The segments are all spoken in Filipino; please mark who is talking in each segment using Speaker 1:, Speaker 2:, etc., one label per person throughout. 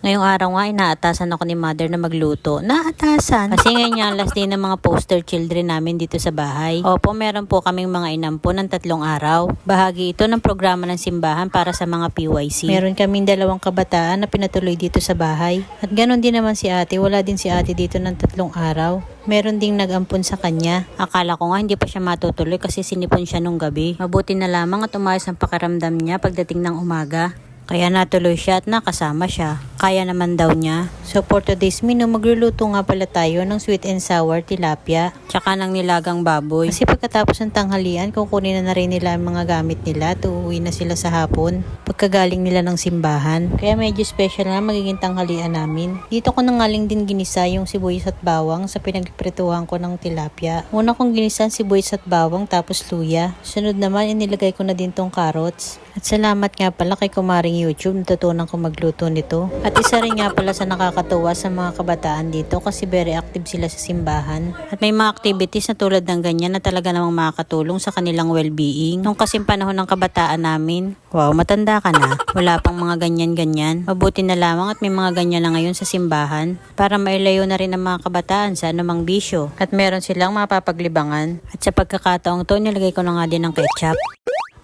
Speaker 1: Ngayong araw nga, inaatasan ako ni mother na magluto. Naatasan? Kasi ngayon nga, last day ng mga poster children namin dito sa bahay. Opo, meron po kaming mga inampo ng tatlong araw. Bahagi ito ng programa ng simbahan para sa mga PYC. Meron kaming dalawang kabataan na pinatuloy dito sa bahay. At ganon din naman si ate, wala din si ate dito ng tatlong araw. Meron ding nag-ampun sa kanya. Akala ko nga hindi pa siya matutuloy kasi sinipon siya nung gabi. Mabuti na lamang at umayos ang pakiramdam niya pagdating ng umaga. Kaya natuloy siya at nakasama siya. Kaya naman daw niya. So for today's menu, magluluto nga pala tayo ng sweet and sour tilapia. Tsaka ng nilagang baboy. Kasi pagkatapos ng tanghalian, kukunin na na rin nila ang mga gamit nila at uuwi na sila sa hapon. Pagkagaling nila ng simbahan. Kaya medyo special na magiging tanghalian namin. Dito ko nangaling din ginisa yung sibuyas at bawang sa pinagprituhan ko ng tilapia. Una kong ginisan sibuyas at bawang tapos luya. Sunod naman inilagay ko na din tong carrots. At salamat nga pala kay kumaring YouTube, natutunan ko magluto nito. At isa rin nga pala sa nakakatuwa sa mga kabataan dito kasi very active sila sa simbahan. At may mga activities na tulad ng ganyan na talaga namang makakatulong sa kanilang well-being. Nung kasing panahon ng kabataan namin, wow, matanda ka na. Wala pang mga ganyan-ganyan. Mabuti na lamang at may mga ganyan na ngayon sa simbahan para mailayo na rin ang mga kabataan sa anumang bisyo. At meron silang mapapaglibangan. At sa pagkakataong to, nilagay ko na nga din ng ketchup.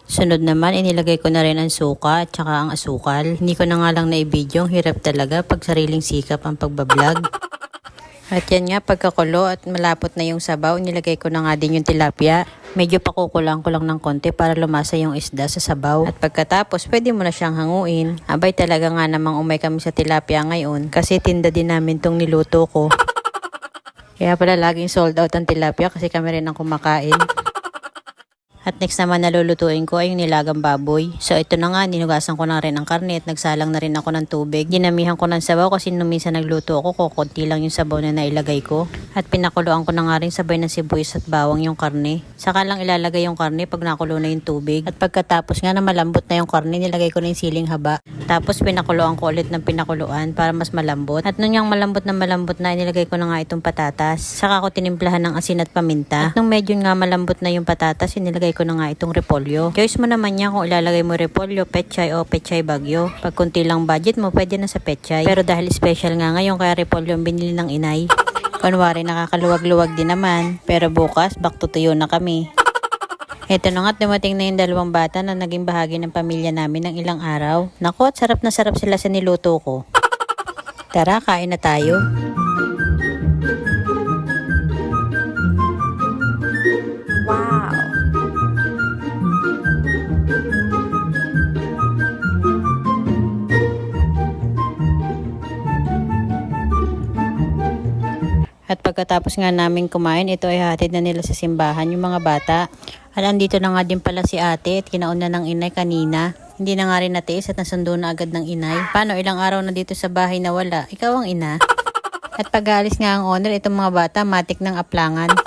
Speaker 1: Sunod naman, inilagay ko na rin ang suka at saka ang asukal. Hindi ko na nga lang ang hirap talaga pag sariling sikap ang pagbablog. At yan nga, pagkakulo at malapot na yung sabaw, nilagay ko na nga din yung tilapia. Medyo pakukulang ko lang ng konti para lumasa yung isda sa sabaw. At pagkatapos, pwede mo na siyang hanguin. Abay talaga nga namang umay kami sa tilapia ngayon kasi tinda din namin tong niluto ko. Kaya pala laging sold out ang tilapia kasi kami rin ang kumakain. At next naman nalulutuin ko ay yung nilagang baboy. So ito na nga, ninugasan ko na rin ang karne at nagsalang na rin ako ng tubig. Dinamihan ko ng sabaw kasi nung minsan nagluto ako, kukunti lang yung sabaw na nailagay ko. At pinakuluan ko na nga rin sabay ng sibuyas at bawang yung karne. Saka lang ilalagay yung karne pag nakulo na yung tubig. At pagkatapos nga na malambot na yung karne, nilagay ko na yung siling haba. Tapos pinakuluan ko ulit ng pinakuluan para mas malambot. At nung yung malambot na malambot na, nilagay ko na nga itong patatas. Saka ko tinimplahan ng asin at paminta. At nung medyo nga malambot na yung patatas, inilagay ko na nga itong repolyo. Choice mo naman yan kung ilalagay mo repolyo, pechay o pechay bagyo. Pag kunti lang budget mo, pwede na sa pechay. Pero dahil special nga ngayon, kaya repolyo ang binili ng inay. Kunwari nakakaluwag-luwag din naman. Pero bukas, back to tuyo na kami. Ito na nga't dumating na yung dalawang bata na naging bahagi ng pamilya namin ng ilang araw. Naku, at sarap na sarap sila sa niluto ko. Tara, kain na tayo. At pagkatapos nga namin kumain, ito ay hatid na nila sa simbahan yung mga bata. At andito na nga din pala si ate at kinauna ng inay kanina. Hindi na nga rin natiis at nasundo na agad ng inay. Paano ilang araw na dito sa bahay na wala? Ikaw ang ina. At pag alis nga ang owner, itong mga bata, matik ng aplangan.